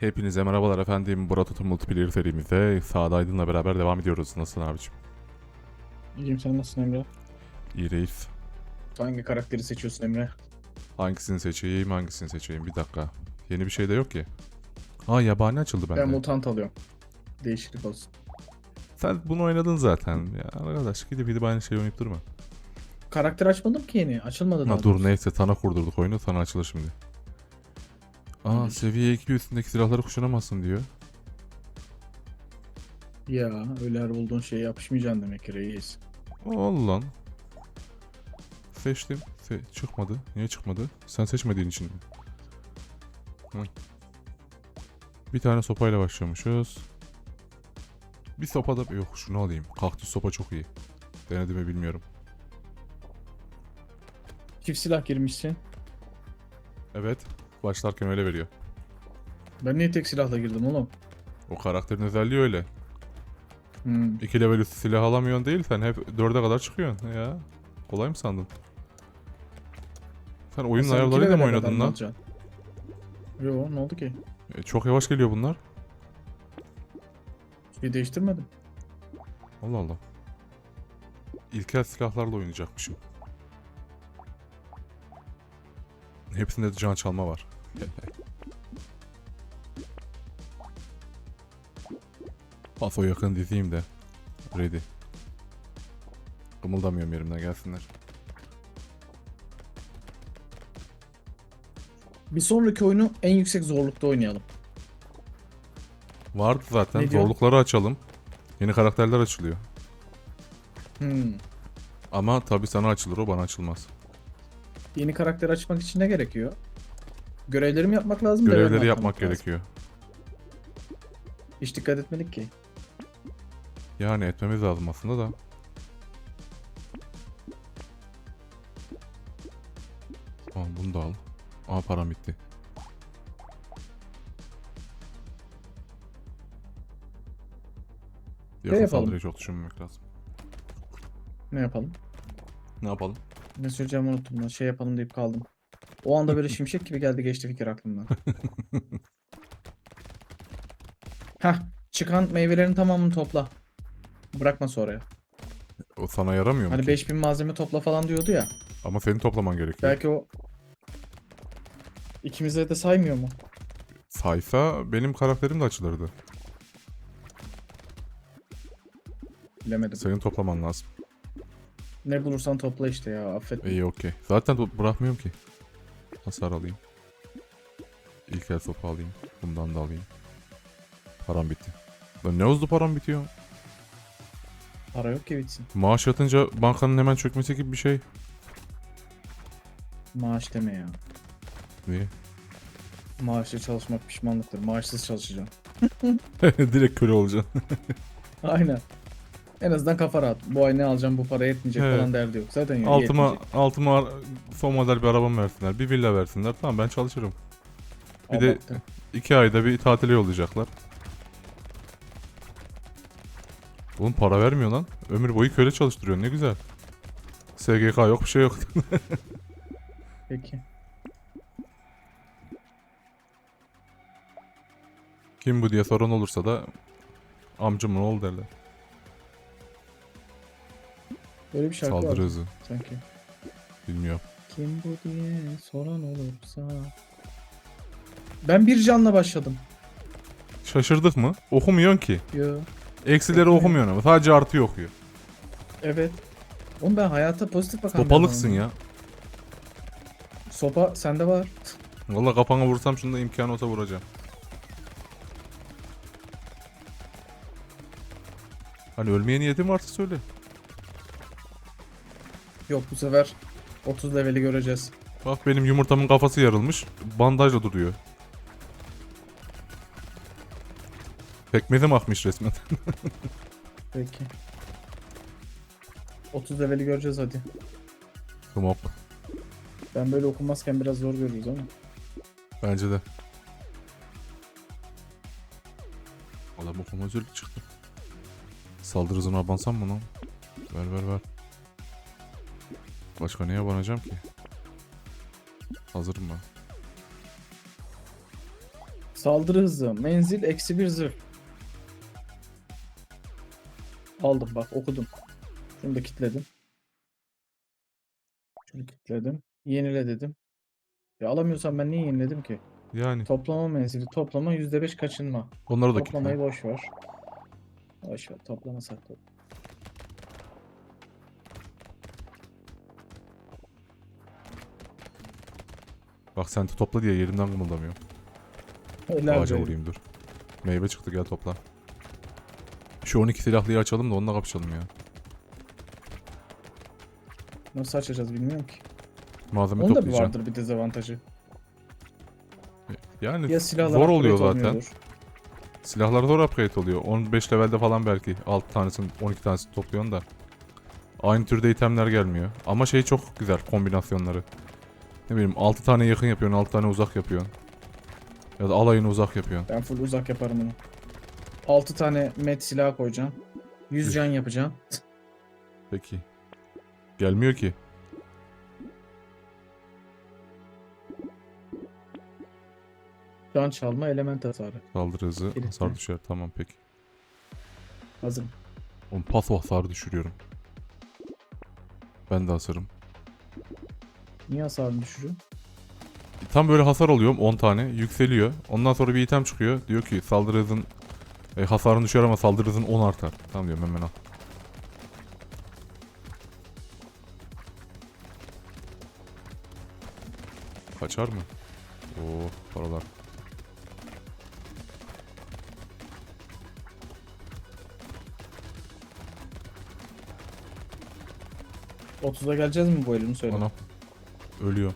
Hepinize merhabalar efendim. Burak Tutu Multiplayer serimize Sağda Aydın'la beraber devam ediyoruz. Nasılsın abicim? İyiyim sen nasılsın Emre? İyi reis. Hangi karakteri seçiyorsun Emre? Hangisini seçeyim, hangisini seçeyim? Bir dakika. Yeni bir şey de yok ki. Aa yabani açıldı bende. Ben mutant alıyorum. Değişiklik olsun. Sen bunu oynadın zaten. Ya arkadaş gidip gidip aynı şeyi oynayıp durma. Karakter açmadım ki yeni. Açılmadı daha Ha, dur neyse sana kurdurduk oyunu. Sana açılır şimdi. Aa seviye 2 üstündeki silahları kuşanamazsın diyor. Ya öyle her bulduğun şeye yapışmayacaksın demek ki reis. Lan. Seçtim. Se çıkmadı. Niye çıkmadı? Sen seçmediğin için mi? Hı. Bir tane sopayla başlıyormuşuz. Bir sopa da... Yok şunu alayım. Kaktüs sopa çok iyi. Denedim mi bilmiyorum. Çift silah girmişsin. Evet. Başlarken öyle veriyor. Ben niye tek silahla girdim oğlum? O karakterin özelliği öyle. Hmm. 2 level üstü silah alamıyorsun değil sen hep 4'e kadar çıkıyorsun ya. Kolay mı sandın? Sen oyunun iki ayarlarıyla mı oynadın lan? Yo ne oldu ki? E, çok yavaş geliyor bunlar. Bir şey değiştirmedim. Allah Allah. İlkel silahlarla oynayacakmışım. Hepsinde de can çalma var. Paso yakın dizeyim de. Ready. Kımıldamıyorum yerimden gelsinler. Bir sonraki oyunu en yüksek zorlukta oynayalım. Vardı zaten. Ne diyor? Zorlukları açalım. Yeni karakterler açılıyor. Hmm. Ama tabi sana açılır o bana açılmaz. Yeni karakter açmak için ne gerekiyor? Görevlerimi yapmak lazım. Görevleri yapmak lazım? gerekiyor. Hiç dikkat etmedik ki. Yani etmemiz lazım aslında da. Tamam bunu da al. Aa param bitti. Yakın yapalım? saldırıyı çok düşünmemek lazım. Ne yapalım? Ne yapalım? Ne söyleyeceğimi unuttum ben. Şey yapalım deyip kaldım. O anda böyle şimşek gibi geldi geçti fikir aklımdan. Heh. Çıkan meyvelerin tamamını topla. Bırakma sonraya. O sana yaramıyor mu Hani ki? 5000 malzeme topla falan diyordu ya. Ama senin toplaman gerekiyor. Belki o ikimize de saymıyor mu? Saysa benim karakterim de açılırdı. Bilemedim. Senin toplaman lazım. Ne bulursan topla işte ya affet. İyi okey. Zaten bırakmıyorum ki. Hasar alayım. İlk el sopa alayım. Bundan da alayım. Param bitti. Lan ne hızlı param bitiyor. Para yok ki bitsin. Maaş yatınca bankanın hemen çökmesi gibi bir şey. Maaş deme ya. Niye? Maaşlı çalışmak pişmanlıktır. Maaşsız çalışacaksın. Direkt köle olacaksın. Aynen. En azından kafa rahat. Bu ay ne alacağım bu para yetmeyecek Evet. falan derdi yok. Zaten yok. altıma, yetmeyecek. altıma son model bir arabam versinler. Bir villa versinler. Tamam ben çalışırım. bir de- Abarttı. İki ayda bir tatile yollayacaklar. Oğlum para vermiyor lan. Ömür boyu köle çalıştırıyor. Ne güzel. SGK yok bir şey yok. Peki. Kim bu diye soran olursa da amcamın oğlu derler. Böyle bir şarkı Saldırı var hızı. sanki. Bilmiyorum. Kim bu diye soran olursa. Ben bir canla başladım. Şaşırdık mı? Okumuyorsun ki. Yo. Eksileri Okumuyor. okumuyorsun ama sadece artı okuyor. Evet. Oğlum ben hayata pozitif bakan Sopalıksın ya. Sopa sende var. Valla kafana vursam şunda imkanı olsa vuracağım. Hani ölmeye niyetin varsa söyle. Yok bu sefer 30 leveli göreceğiz. Bak benim yumurtamın kafası yarılmış. Bandajla duruyor. Pekmezim akmış resmen. Peki. 30 leveli göreceğiz hadi. Smoke. Ben böyle okunmazken biraz zor görürüz ama. Bence de. Adam okuma özürlük çıktı. Saldırı hızına abansam mı lan? Ver ver ver. Başka neye abanacağım ki? Hazırım ben. Saldırı hızı. Menzil eksi bir zırh. Aldım bak okudum. Şunu da kilitledim. Şunu kilitledim. Yenile dedim. Ya alamıyorsam ben niye yeniledim ki? Yani Toplama menzili. Toplama %5 kaçınma. onları da Toplamayı kitle. boş ver. Boş ver. Toplama sakla. Bak sen topla diye yerimden kımıldamıyorum. Helal Ağaca vurayım dur. Meyve çıktı gel topla. Şu 12 silahlıyı açalım da onunla kapışalım ya. Nasıl açacağız bilmiyorum ki. Malzeme Onun da bir toplayacaksın. vardır bir dezavantajı. Yani Ya silahlar zor oluyor zaten. olmuyordur. Silahlar zor upgrade oluyor. 15 levelde falan belki 6 tanesini 12 tanesini topluyorsun da. Aynı türde itemler gelmiyor. Ama şey çok güzel kombinasyonları. Ne bileyim 6 tane yakın yapıyorsun 6 tane uzak yapıyorsun. Ya da alayını uzak yapıyorsun. Ben full uzak yaparım bunu. 6 tane met silah koyacağım. 100 can yapacağım. Peki. Gelmiyor ki. Can çalma element hasarı. Saldırı hızı Kilitli. hasar düşer. Tamam peki. Hazırım. Oğlum paso hasarı düşürüyorum. Ben de hasarım. Niye hasarını düşürüyor? Tam böyle hasar alıyorum 10 tane. Yükseliyor. Ondan sonra bir item çıkıyor. Diyor ki saldırı hızın e, hasarın düşer ama saldırı hızın 10 artar. Tamam diyorum hemen al. Kaçar mı? Oo paralar. 30'a geleceğiz mi bu elini söyle. Ana. Ölüyor.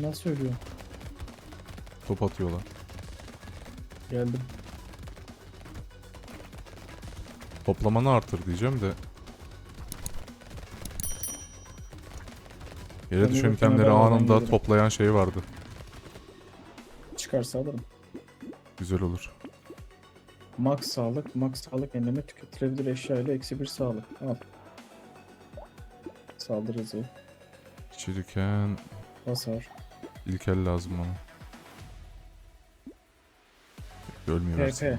Nasıl ölüyor? Top atıyorlar. Geldim. Toplamanı artır diyeceğim de. Yere Ben düşen de itemleri anında gelirim. toplayan şey vardı. Çıkarsa alırım. Güzel olur. Max sağlık, max sağlık yenileme tüketilebilir eşya ile eksi bir sağlık. Al. Saldırı hızı, İçerken hasar, ilkel lazım bana. PP. aslında.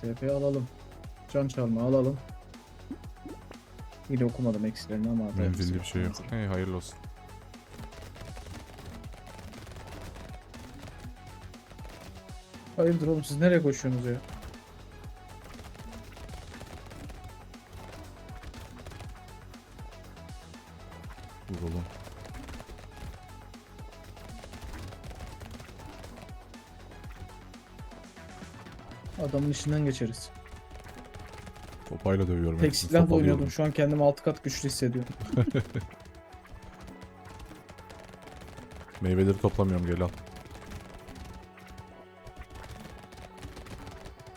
TP alalım. Can çalma alalım. Yine okumadım eksilerini ama hatta Menzilli bir şey yok. Hey hayırlı olsun. Hayırdır oğlum siz nereye koşuyorsunuz ya? Adamın işinden geçeriz. Topayla dövüyorum. Tek hepsini, silahla sopalıyorum. oynuyordum. Şu an kendimi 6 kat güçlü hissediyorum. Meyveleri toplamıyorum gel al.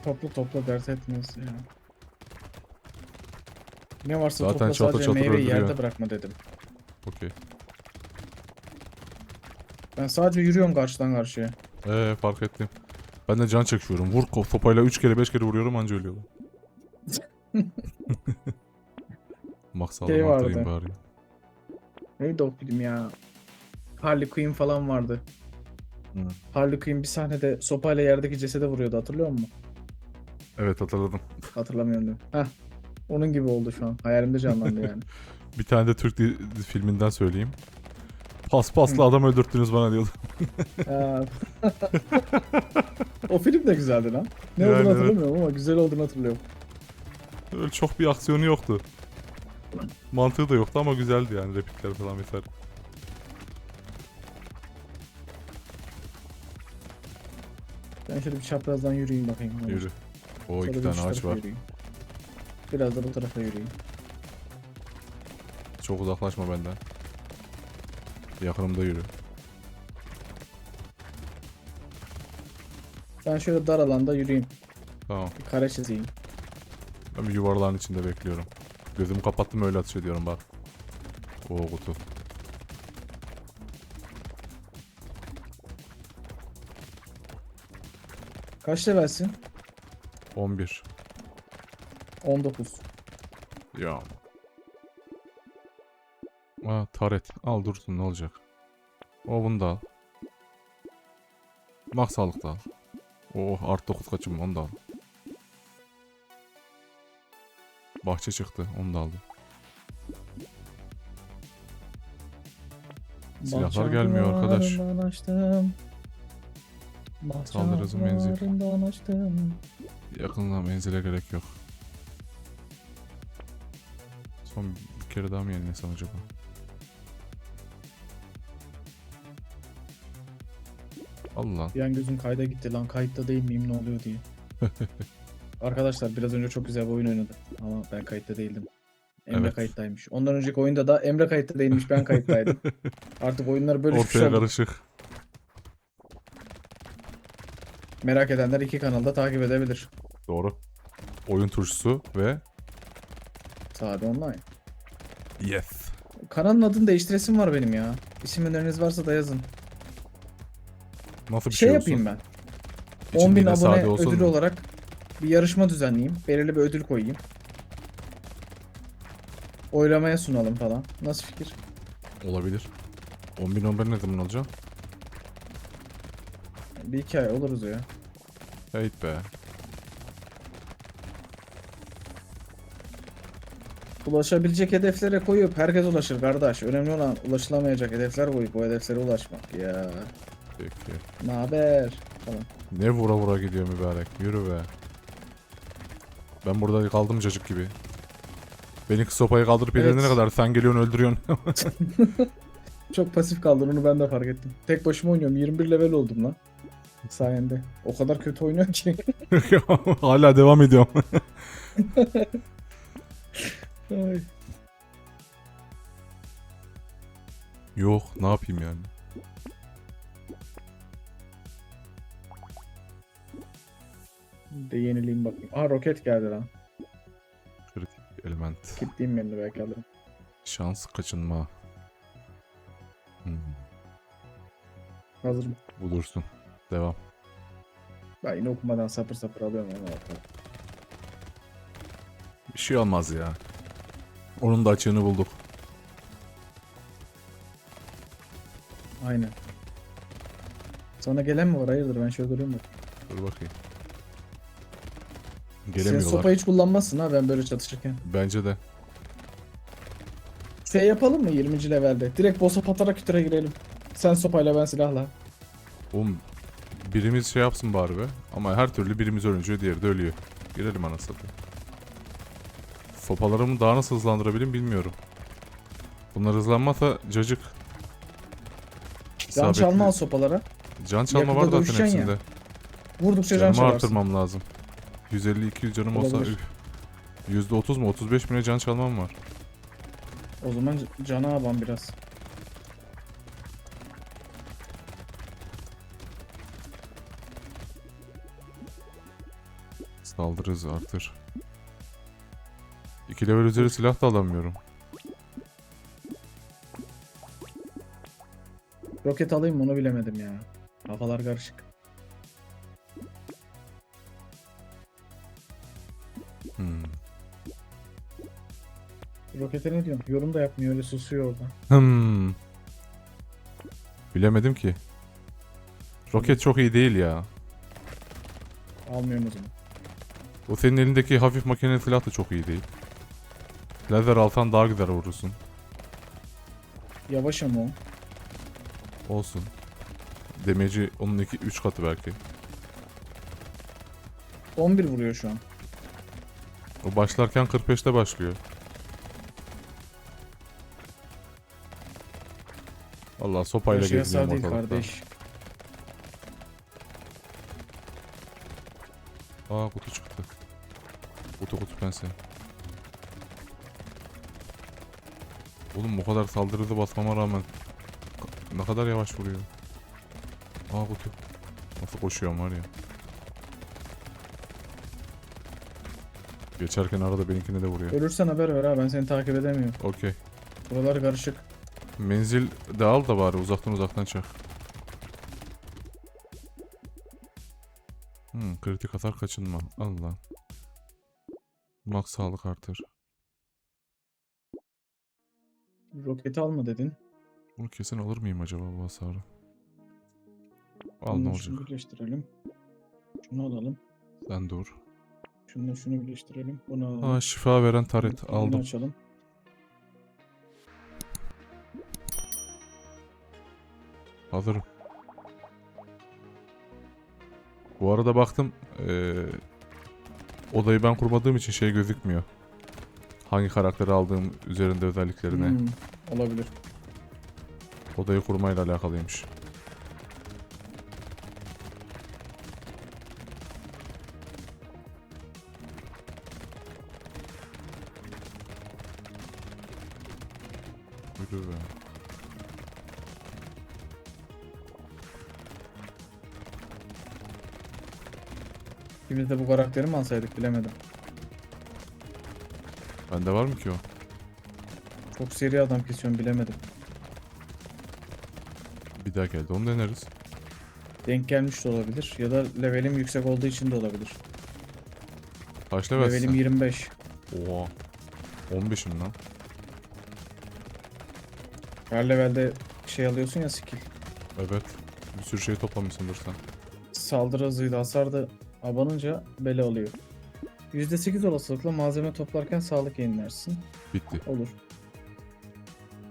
Topla topla dert etmez ya. Ne varsa Zaten topla çatır sadece çatır meyveyi öldürüyor. yerde bırakma dedim. Okey. Ben sadece yürüyorum karşıdan karşıya. Ee fark ettim. Ben de can çekiyorum. Vur ko- sopayla 3 kere 5 kere vuruyorum anca ölüyorlar. Max Şey vardı. bari. Neydi o film ya? Harley Quinn falan vardı. Hı. Harley Quinn bir sahnede sopayla yerdeki cesede vuruyordu hatırlıyor musun? Evet hatırladım. Hatırlamıyorum diyorum. Heh. Onun gibi oldu şu an. Hayalimde canlandı yani. Bir tane de Türk filminden söyleyeyim. Pas paslı Hı. adam öldürttünüz bana diyordu. O film de güzeldi lan. Ne Yani olduğunu evet. hatırlamıyorum ama güzel olduğunu hatırlıyorum. Öyle çok bir aksiyonu yoktu. Mantığı da yoktu ama güzeldi yani replikler falan vesaire. Ben şöyle bir çaprazdan yürüyeyim bakayım. ne Yürü. O iki bir tane şu ağaç tarafa var. yürüyeyim. Biraz da bu tarafa yürüyeyim. Çok uzaklaşma benden. Yakınımda yürü. Ben şöyle dar alanda yürüyeyim. Tamam. Bir kare çizeyim. Ben bir yuvarlağın içinde bekliyorum. Gözümü kapattım öyle atış ediyorum bak. O kutu. Kaç levelsin? 11. 19. Ya. Aa taret. Al dursun ne olacak. O bunu da al. Max sağlık da al. Oh art 9 kaçım onu da al. Bahçe çıktı onu da aldım. Silahlar gelmiyor arkadaş. Açtım. Saldırı hızı, menzil. Yakında menzile gerek yok. Son bir kere daha mı yenilesem acaba? Allah. Bir an gözüm kayda gitti lan kayıtta değil miyim ne oluyor diye. Arkadaşlar biraz önce çok güzel bir oyun oynadım ama ben kayıtta değildim. Emre Evet. kayıttaymış. Ondan önceki oyunda da Emre kayıtta değilmiş ben kayıttaydım. Artık oyunlar böyle Ortaya oldu. karışık. Merak edenler iki kanalda takip edebilir. Doğru. Oyun turşusu ve Sade online. yes. Kanalın adını değiştiresim var benim ya. İsim öneriniz varsa da yazın. Nasıl bir şey şey, yapayım ben. İçinde 10.000 yine abone ödül mu? olarak bir yarışma düzenleyeyim. Belirli bir ödül koyayım. Oylamaya sunalım falan. Nasıl fikir? Olabilir. 10 bin 11 ne zaman olacak? Bir iki ay oluruz ya. Evet be. Ulaşabilecek hedeflere koyup herkes ulaşır kardeş. Önemli olan ulaşılamayacak hedefler koyup o hedeflere ulaşmak ya. Peki. Ne haber? Ne vura vura gidiyor mübarek. Yürü be. Ben burada kaldım cacık gibi. Beni sopayı kaldırıp Evet. ilerine kadar sen geliyorsun öldürüyorsun. Çok pasif kaldın onu ben de fark ettim. Tek başıma oynuyorum. 21 level oldum lan. Sayende. O kadar kötü oynuyor ki. Hala devam ediyorum. Yok ne yapayım yani. Bir De yenileyim bakayım. Aa roket geldi lan. Kritik element. Ben de belki alırım. Şans kaçınma. Hmm, Hazırım. bulursun. Devam. Ben yine okumadan sapır sapır alıyorum ama bakalım. Bir şey olmaz ya. Onun da açığını bulduk. Aynen. Sana gelen mi var? Hayırdır ben şöyle durayım bak. Dur bakayım. Sen Gelemiyorlar. sopayı hiç kullanmazsın ha ben böyle çatışırken. Bence de. Şey yapalım mı 20. levelde? Direkt boss'a patara kütüre girelim. Sen sopayla ben silahla. Oğlum birimiz şey yapsın bari be. Ama her türlü birimiz ölünce diğeri de ölüyor. Girelim anasını. satayım. Sopalarımı daha nasıl hızlandırabilirim bilmiyorum. Bunlar hızlanmazsa cacık. Can İsabetli- çalma al sopalara. Can çalma Yakında var zaten dövüşeceksin ya. hepsinde. Vurdukça can Canımı çalarsın. artırmam lazım. 150-200 canım olsa Olabilir. üf. %30 mu 35 mi ne can çalmam var. O zaman cana aban biraz. Saldırı hızı artır. 2 level üzeri silah da alamıyorum. Roket alayım mı onu bilemedim ya. Kafalar karışık. Rokete ne diyorsun? Yorum da yapmıyor öyle susuyor orada. Hmm. Bilemedim ki. Roket çok iyi değil ya. Almıyorum o zaman. O senin elindeki hafif makineli silah da çok iyi değil. Lazer alsan daha güzel vurursun. Yavaş ama o. Olsun. Demeci onun 2 3 katı belki. 11 vuruyor şu an. O başlarken 45'te başlıyor. Allah sopayla Her şey geziniyorum yasağı değil ortalıkta. kardeş. Aa kutu çıktı. Kutu kutu pense. Oğlum bu kadar saldırı hızı basmama rağmen ne kadar yavaş vuruyor. Aa kutu. Nasıl koşuyorum var ya. Geçerken arada benimkine de vuruyor. Ölürsen haber ver ha ben seni takip edemiyorum. Okey. Buralar karışık. Menzil de al da bari uzaktan uzaktan çak. Hmm, kritik hasar kaçınma. Allah. Max sağlık artır. Roketi alma dedin. Bunu kesin alır mıyım acaba bu hasarı? Al ne Bunu olacak? Şunu birleştirelim. Şunu alalım. Sen dur. Şunu şunu birleştirelim. Bunu alalım. Aa şifa veren taret Bunu aldım. açalım. Hazırım. Bu arada baktım eee, odayı ben kurmadığım için şey gözükmüyor. Hangi karakteri aldığım üzerinde özelliklerine. Hmm, olabilir. Odayı kurmayla alakalıymış. Biz de bu karakteri mi alsaydık bilemedim. Bende var mı ki o? Çok seri adam kesiyorum bilemedim. Bir daha geldi onu deneriz. Denk gelmiş de olabilir. Ya da levelim yüksek olduğu için de olabilir. Kaç levelsin? Levelim 25. Oha. 15'im lan. Her levelde şey alıyorsun ya skill. Evet. Bir sürü şey toplamışsındır sen. Saldırı hızıyla hasar da abanınca bela oluyor. %8 olasılıkla malzeme toplarken sağlık yenilersin. Bitti. Olur.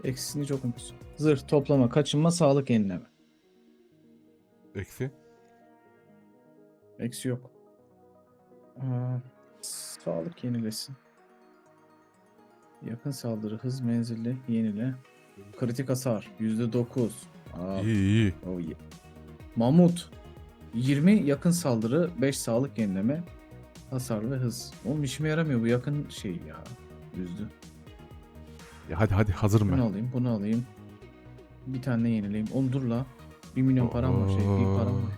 Eksisini çok unutsun. Zırh, toplama, kaçınma, sağlık yenileme. Eksi. Eksi yok. Aa, sağlık yenilesin. Yakın saldırı, hız menzilli, yenile. Kritik hasar, %9. Aa, İyi iyi. oh yeah. Mamut. 20 yakın saldırı, 5 sağlık yenileme, hasar ve hız. Oğlum işime yaramıyor bu yakın şey ya. Üzdü. Ya hadi hadi hazırım Bunu ben. alayım, bunu alayım. Bir tane yenileyim. Oğlum dur la. 1 milyon param var şey, bir param var.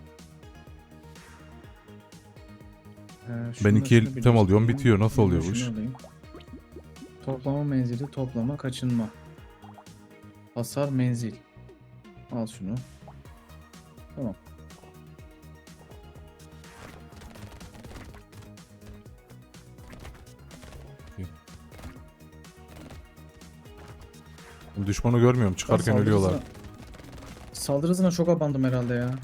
Ee, şununla iki şunu item alıyorum, birleştireyim. bitiyor. Nasıl Şununla oluyor bu şunu iş? alayım. Toplama menzili, toplama, kaçınma. Hasar menzil. Al şunu. Tamam. Düşmanı görmüyorum çıkarken Saldırı ölüyorlar. hızına- Saldırı hızına çok abandım herhalde ya.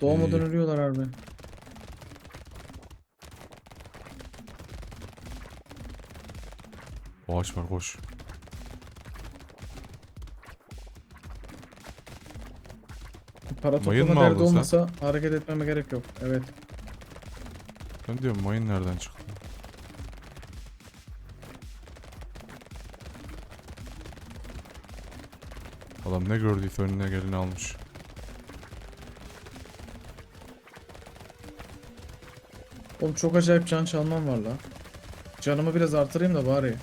Doğmadan İyi. ölüyorlar harbi. Ağaç var koş. Para Mayın toplama mı derdi aldın sen? olmasa hareket etmeme gerek yok. Evet. Ben diyorum mayın nereden çıktı? Adam ne gördüyse önüne geleni almış. Oğlum çok acayip can çalmam var la. Canımı biraz artırayım da bari.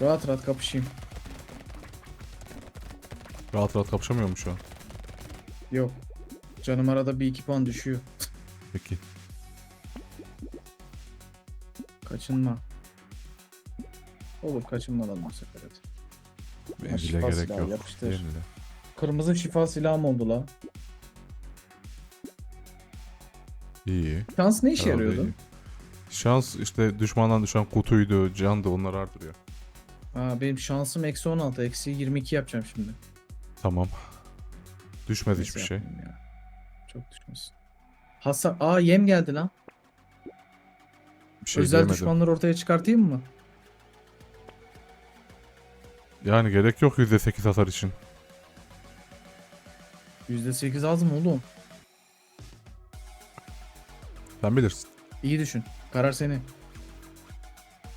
Rahat rahat kapışayım. Rahat rahat kapışamıyor mu şu an? Yok. Canım arada bir iki puan düşüyor. Peki. Kaçınma. Olur kaçınmadan bu Benim bile şifa gerek silahı yok. yapıştır. Yenile. Kırmızı şifa silahım oldu la. İyi. Şans ne işe Herhalde yarıyordu? iyi. Şans işte düşmandan düşen kutuydu, candı onlar artırıyor. Ha, benim şansım eksi 16. Eksi 22 yapacağım şimdi. Tamam. Düşmez Neyse hiçbir şey. yapmayayım ya. Çok düşmesin. Hasar. Aa yem geldi lan. Bir şey Özel diyemedim. düşmanları ortaya çıkartayım mı? Yani gerek yok %8 hasar için. %8 az mı oğlum? Sen bilirsin. İyi düşün. Karar senin.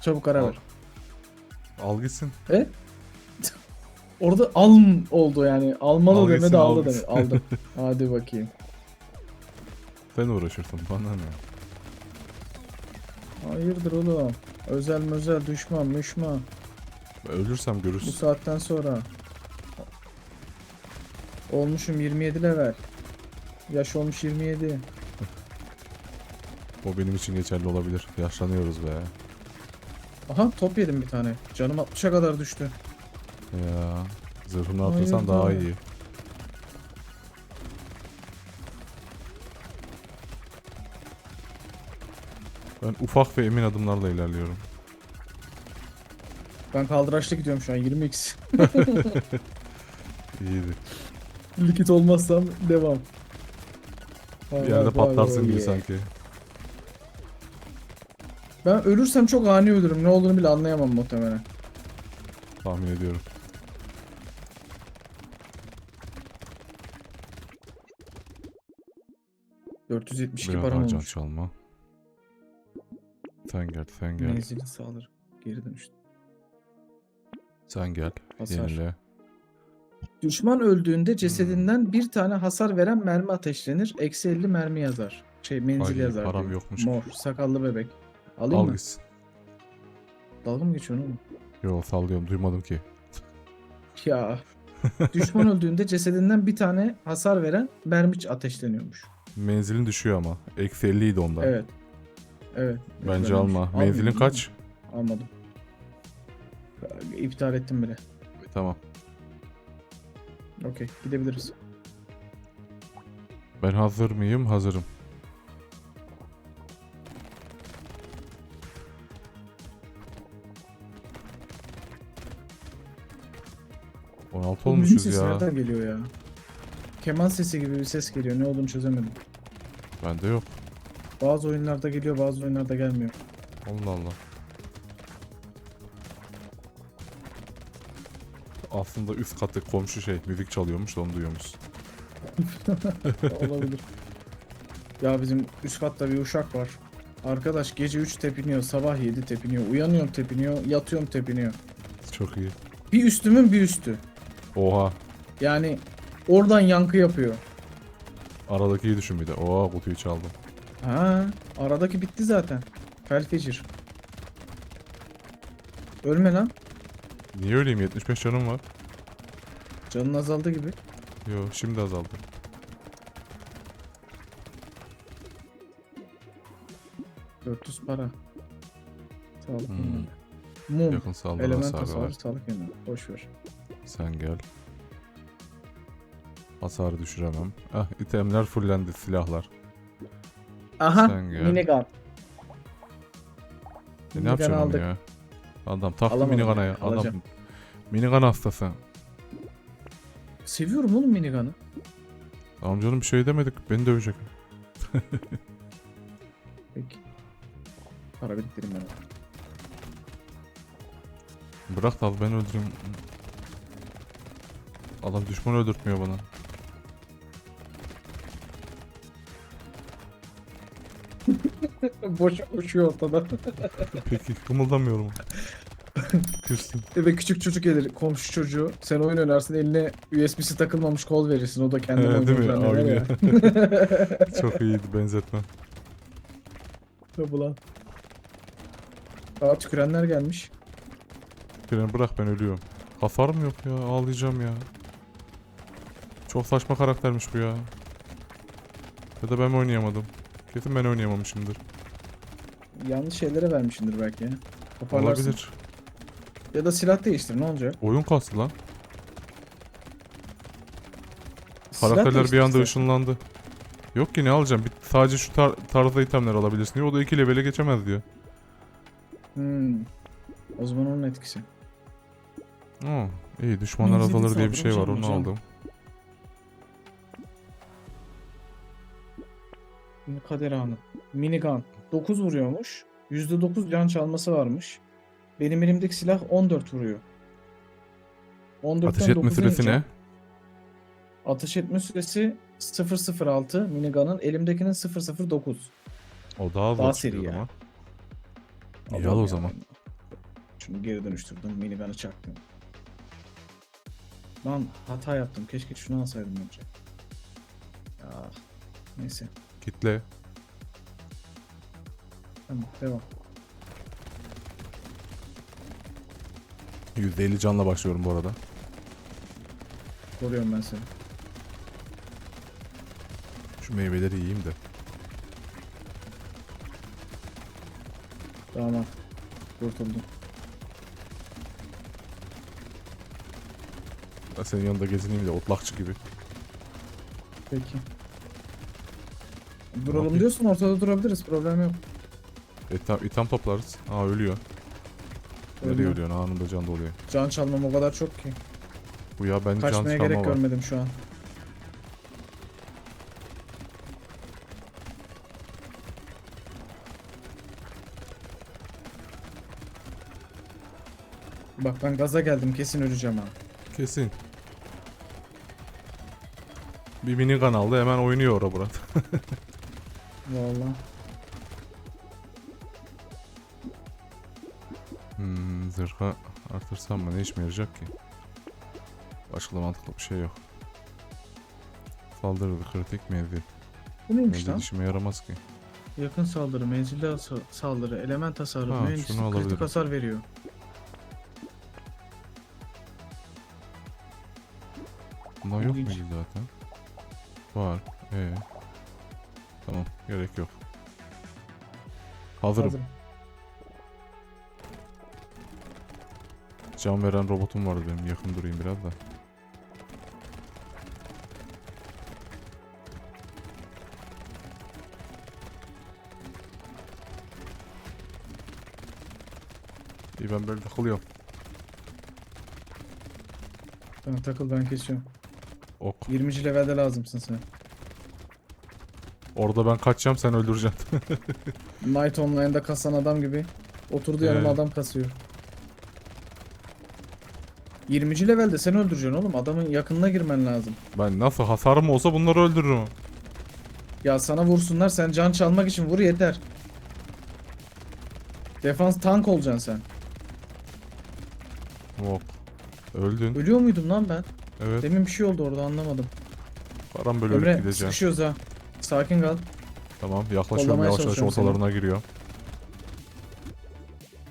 Çabuk karar Al. ver. Al gitsin. Orada alm oldu yani. Almalı Al demedi gitsin, al aldı gitsin. demedi. Aldım. Hadi bakayım. Sen uğraşırsın bana ne? Hayırdır oğlum? Özel özel düşman müşman. Ölürsem Bu görürsün. saatten sonra. Olmuşum 27 level. Yaş olmuş 27. O benim için geçerli olabilir. Yaşlanıyoruz be. Aha top yedim bir tane. Canım 60'a kadar düştü. Ya. Zırhını atırsan daha iyi. Ben ufak ve emin adımlarla ilerliyorum. Ben kaldıraçlı gidiyorum şu an 20x. İyiydi. Likit olmazsam devam. Bir yerde patlarsın gibi sanki. Ben ölürsem çok ani ölürüm. Ne olduğunu bile anlayamam muhtemelen. Tahmin ediyorum. ...472 Biraz param daha can olmuş. çalma. Sen gel. Menzili sağlar. Geri dönüştü. Sen gel. Hasar. Yenile. Düşman öldüğünde Hmm. cesedinden bir tane hasar veren mermi ateşlenir. Eksi 50 mermi yazar. Şey menzil Ay, yazar. param diyor. yokmuş. Mor. Sakallı bebek. Alayım Al mı? gitsin. Dalga mı geçiyorsun oğlum? Yo sallıyorum duymadım ki. Ya. Düşman öldüğünde cesedinden bir tane hasar veren mermi ateşleniyormuş. Menzilin düşüyor ama. Eksi 50 idi ondan. Evet. Evet. Bence Ben alma. Menzilin kaç? Almadım. İptal ettim bile. Tamam. Okey gidebiliriz. Ben hazır mıyım? Hazırım. Bu müzik olmuşuz sesi ya. nereden geliyor ya? Keman sesi gibi bir ses geliyor. Ne olduğunu çözemedim. Bende yok. Bazı oyunlarda geliyor bazı oyunlarda gelmiyor. Allah Allah. Aslında üst katı komşu şey müzik çalıyormuş da onu duyuyormuş. Olabilir. Ya bizim üst katta bir uşak var. Arkadaş gece 3 tepiniyor, sabah 7 tepiniyor, uyanıyorum tepiniyor, yatıyorum tepiniyor. Çok iyi. Bir üstümün bir üstü. Oha. Yani oradan yankı yapıyor. Aradakiyi düşün bir de. Oha kutuyu çaldım. Ha, aradaki bitti zaten. Felfecir. Ölme lan. Niye öyleyim? 75 canım var. Canın azaldı gibi. Yo şimdi azaldı. ...400 para. Sağlık Hmm. Mum. Yakın saldırı Element hasarı sağlık yenileme. Boş ver. Sen gel. Hasarı düşüremem. Ah itemler fullendi silahlar. Aha, minigun. E, ne onu aldık. ya? Adam taktı Alamadım minigana ya. Adam alacağım. minigun hastası. Seviyorum oğlum minigun'ı. Tamam canım bir şey demedik. Beni dövecek. Peki. Para biriktireyim ben. Bırak da al ben öldüreyim. Adam düşman öldürtmüyor bana. Boş koşuyor ortada. Peki kımıldamıyorum. Küstüm. Ve küçük çocuk gelir komşu çocuğu. Sen oyun oynarsın eline USB'si takılmamış kol verirsin. O da kendine Evet, değil mi? oynuyor. Oynuyor. Çok iyiydi benzetme. Tabii lan. Aa tükürenler gelmiş. Beni bırak ben ölüyorum. Hasarım yok ya ağlayacağım ya. Çok saçma karaktermiş bu ya. Ya da ben mi oynayamadım? Kesin ben oynayamamışımdır. Yanlış şeylere vermişindir belki ya. Toparlarsın. Olabilir. Ya da silah değiştir ne olacak? Oyun kastı lan. Silah Karakterler bir anda ışınlandı. Yok ki ne alacağım? Bir, sadece şu tar tarzda itemler alabilirsin diyor. O da 2 levele geçemez diyor. Hmm. O zaman onun etkisi. Aa, iyi düşmanlar Menzilli azalır diye bir şey var onu hocam. aldım. Kader anı. Minigun. 9 vuruyormuş. %9 can çalması varmış. Benim elimdeki silah 14 vuruyor. 14'ten Ateş etme 9'a süresi ne? Ateş etme süresi 006 minigun'ın elimdekinin 009. O daha Daha seri ya. ama. İyi al o zaman. Şunu geri dönüştürdüm. Minigun'ı çaktım. Lan hata yaptım. Keşke şunu alsaydım önce. Ya neyse. Kitle. Tamam devam. %50 canla başlıyorum bu arada. Koruyorum ben seni. Şu meyveleri yiyeyim de. Tamam. Kurtuldum. Ben senin yanında gezineyim de otlakçı gibi. Peki. Duralım yapayım? diyorsun ortada durabiliriz. Problem yok. E, İtam, item toplarız. Aa ölüyor. Nereye Ölme. ölüyor? Anında can doluyor. Can çalmam o kadar çok ki. Bu ya bence can Kaçmaya gerek var. görmedim şu an. Bak ben gaza geldim kesin öleceğim ha. Kesin. Bir mini kanalda hemen oynuyor ora burada. Vallahi. Zırha artırsam mı ne işime yarayacak ki? Başka da mantıklı bir şey yok. Saldırı kritik mevzi. Bu neymiş Mevzi lan? işime yaramaz ki. Yakın saldırı, menzilli hasa- saldırı, element hasarı, Ha, mühendislik şunu kritik alabilirim. hasar veriyor. Bunlar yok İlginç. muydu zaten? Var. Ee. Tamam gerek yok. Hazırım. Hazırım. Can veren robotum vardı benim. Yakın durayım biraz da. İyi ben böyle takılıyorum. Tamam takıl ben kesiyorum. Ok. 20. levelde lazımsın sen. Orada ben kaçacağım sen öldüreceksin. Night Online'da kasan adam gibi. Oturdu yanıma Ee. adam kasıyor. 20. levelde sen öldüreceksin oğlum. Adamın yakınına girmen lazım. ben nasıl hasarım olsa bunları öldürürüm. Ya sana vursunlar sen can çalmak için vur yeter. Defans tank olacaksın sen. Ok. Öldün. Ölüyor muydum lan ben? Evet. Demin bir şey oldu orada anlamadım. Param böyle ölüp Emre gideceğim. sıkışıyoruz ha. Sakin kal. Tamam yaklaşıyorum Kollamaya yavaş yavaş çalışıyorum seni. ortalarına giriyor.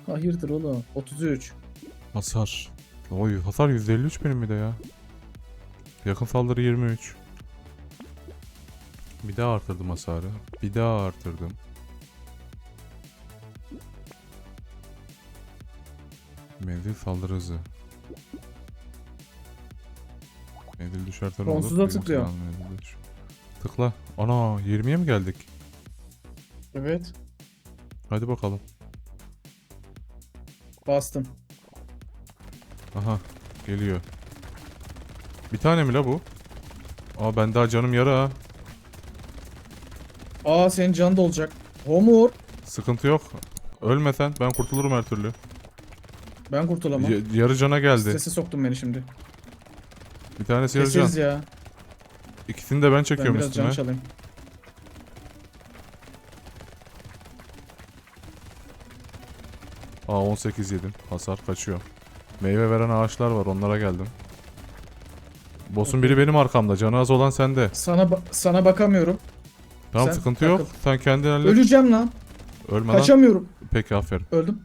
Hayırdır oğlum. 33. Hasar. Oy hasar 153 benim bir de ya. Yakın saldırı 23. Bir daha artırdım hasarı. Bir daha artırdım. Menzil saldırı hızı. Menzil düşerse ne olur? Sonsuza tıklıyor. Tıkla. Ana 20'ye mi geldik? Evet. Hadi bakalım. Bastım. Aha geliyor. Bir tane mi la bu? Aa ben daha canım yara ha. Aa senin can da olacak. Homur. Sıkıntı yok. Ölmesen ben kurtulurum her türlü. Ben kurtulamam. Y- yarı cana geldi. Strese soktun beni şimdi. Bir tanesi yarı can. Keseriz ya. İkisini de ben Ben çekiyorum biraz üstüme. can çalayım. Aa 18 yedim. Hasar kaçıyor. Meyve veren ağaçlar var onlara geldim. Boss'un biri benim arkamda. Canı az olan sende. Sana ba- sana bakamıyorum. Tamam Sen sıkıntı yok. takıl. Sen kendin hallet. Öleceğim lan. Ölme lan. Kaçamıyorum. Peki aferin. Öldüm.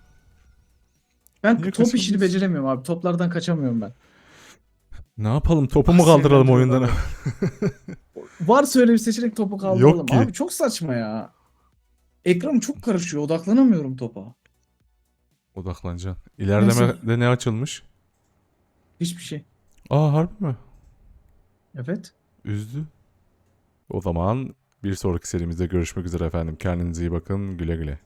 Ben Niye top işini beceremiyorum abi. Toplardan kaçamıyorum ben. Ne yapalım? Topu mu Ah, kaldıralım sinirlendim oyundan? Varsa öyle bir seçenek topu kaldıralım. ki. Abi çok saçma ya. Ekran çok karışıyor. Odaklanamıyorum topa. Odaklanacaksın. İlerlemede ne açılmış? Hiçbir şey. Aa harbi mi? Evet. Üzdü. O zaman bir sonraki serimizde görüşmek üzere efendim. Kendinize iyi bakın. Güle güle.